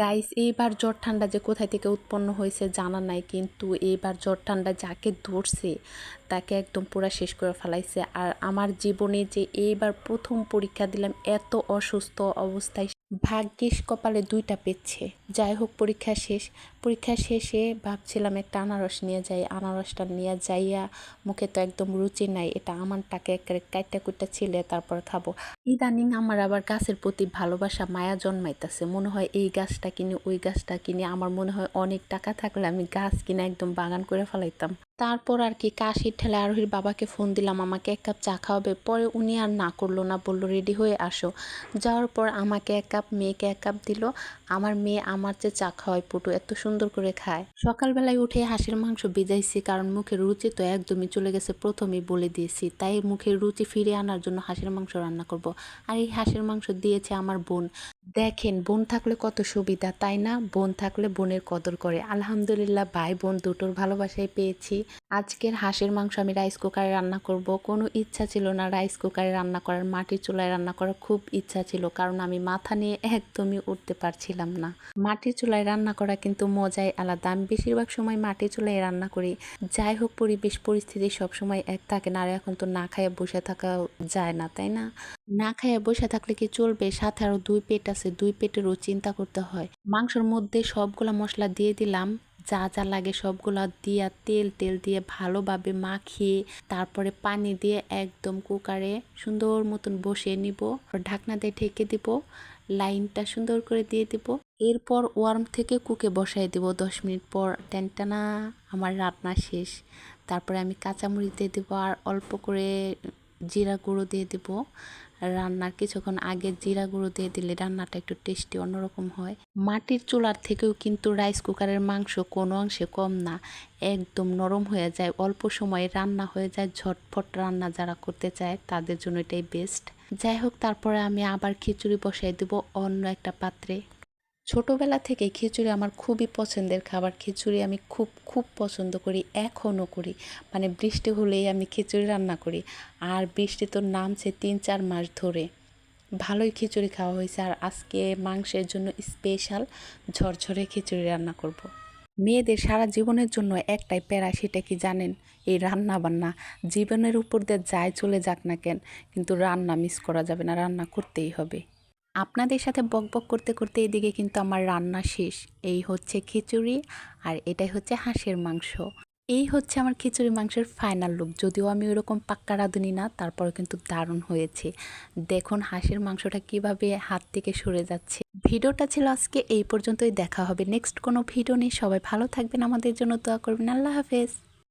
Guys এইবার জ্বর ঠান্ডা যে কোথায় থেকে উৎপন্ন হয়েছে জানা নাই, কিন্তু এইবার জ্বর ঠান্ডা যাকে ধরছে, তাকে একদম পুরা শেষ করে ফেলাইছে। আর আমার জীবনে যে এইবার প্রথম পরীক্ষা দিলাম, এত অসুস্থ অবস্থায় ভাগ্যিস কপালে দুইটা পেচ্ছে যাই হোক পরীক্ষা শেষ। পরীক্ষা শেষে ভাবছিলাম একটা আনারস নিয়ে যাই। আনারসটা নিয়ে যাইয়া মুখে তো একদম রুচি নাই। এটা আমারটাকে একেবারে কাইটা কুইটা ছিলে, তারপর খাব। ইদানিং আমার আবার গাছের প্রতি ভালোবাসা, মায়া জন্মাইতেছে। মনে হয় এই গাছটা কিনে, ওই গাছটা কিনে। আমার মনে হয় অনেক টাকা থাকলে আমি গাছ কিনে একদম বাগান করে ফেলাইতাম। তারপর আর কি কাশির ঠেলে আরোহীর বাবাকে ফোন দিলাম, আমাকে এক কাপ চা খাওয়াবে। পরে উনি আর না করল না, বলল, রেডি হয়ে আসো। যাওয়ার পর আমাকে এক কাপ, মেয়েকে এক কাপ দিল। আমার মেয়ে আমার যে চা খাওয়ায় পুটু, এত সুন্দর করে খায়। সকালবেলায় উঠে হাঁসের মাংস ভিজাইছি, কারণ মুখের রুচি তো একদমই চলে গেছে, প্রথমেই বলে দিয়েছি। তাই মুখের রুচি ফিরে আনার জন্য হাঁসের মাংস রান্না করব। আর এই হাঁসের মাংস দিয়েছে আমার বোন। দেখেন, বোন থাকলে কত সুবিধা, তাই না? বোন থাকলে বোনের কদর করে। আলহামদুলিল্লাহ ভাই বোন দুটোর ভালোবাসাই পেয়েছি। আজকের হাঁসের মাংস আমি রাইস কুকারে রান্না করব। কোনো ইচ্ছা ছিল না রাইস কুকারে রান্না করার। মাটির চুলায় রান্না করার খুব ইচ্ছা ছিল, কারণ আমি মাথা নিয়ে একদমই উঠতে পারছিলাম না। মাটির চুলায় রান্না করা কিন্তু মজাই আলাদা। আমি বেশিরভাগ সময় মাটির চুলায় রান্না করি। যাই হোক, পরিবেশ, পরিস্থিতি সবসময় এক থাকে না, আর এখন তো না খাইয়ে বসে থাকা যায় না, তাই না? না খাইয়ে বসে থাকলে কি চলবে? সাথে আরও দুই পেট আছে, দুই পেটেরও চিন্তা করতে হয়। মাংসর মধ্যে সবগুলা মশলা দিয়ে দিলাম। যা যা লাগে সবগুলা দিয়া তেল তেল দিয়ে ভালোভাবে মাখিয়ে তারপরে পানি দিয়ে একদম কুকারে সুন্দর মতন বসিয়ে নিব। ঢাকনা দিয়ে ঢেকে দিব, লাইনটা সুন্দর করে দিয়ে দিব। এরপর ওয়ার্ম থেকে কুকে বসাই দিব দশ মিনিট পর। টেনটানা আমার রান্না শেষ। তারপরে আমি কাঁচামরিচ দিয়ে দেবো আর অল্প করে জিরা গুঁড়ো দিয়ে দেবো। রান্নার কিছুক্ষণ আগে জিরা গুঁড়ো দিয়ে দিলে রান্নাটা একটু টেস্টি অন্যরকম হয়। মাটির চুলার থেকেও কিন্তু রাইস কুকারের মাংস কোনো অংশে কম না, একদম নরম হয়ে যায়। অল্প সময়ে রান্না হয়ে যায় ঝটফট রান্না যারা করতে চায় তাদের জন্য এটাই বেস্ট যাই হোক, তারপরে আমি আবার খিচুড়ি বসাই দেবো অন্য একটা পাত্রে। ছোটোবেলা থেকে খিচুড়ি আমার খুবই পছন্দের খাবার। খিচুড়ি আমি খুব খুব পছন্দ করি, এখনও করি। মানে বৃষ্টি হলেই আমি খিচুড়ি রান্না করি। আর বৃষ্টি তো নামছে তিন, চার মাস ধরে। ভালোই খিচুড়ি খাওয়া হয়েছে। আর আজকে মাংসের জন্য স্পেশাল ঝরঝরে খিচুড়ি রান্না করব। মেয়েদের সারা জীবনের জন্য একটাই প্যারা, সেটা কি জানেন? এই রান্না বান্না জীবনের উপর দিয়ে যায় চলে যাক না কেন, কিন্তু রান্না মিস করা যাবে না। রান্না করতেই হবে। আপনাদের সাথে বকবক করতে করতে এদিকে কিন্তু আমার রান্না শেষ। এই হচ্ছে খিচুড়ি আর এটাই হচ্ছে হাঁসের মাংস। এই হচ্ছে আমার খিচুড়ি মাংসের ফাইনাল লুক যদিও আমি ওরকম পাক্কা রাঁধুনি না তারপর কিন্তু দারুণ হয়েছে। দেখুন হাঁসের মাংসটা কীভাবে হাত থেকে সরে যাচ্ছে। ভিডিওটা ছিল আজকে, এই পর্যন্তই। দেখা হবে নেক্সট কোনো ভিডিও নেই সবাই ভালো থাকবেন। আমাদের জন্য দোয়া করবেন। আল্লাহ হাফেজ।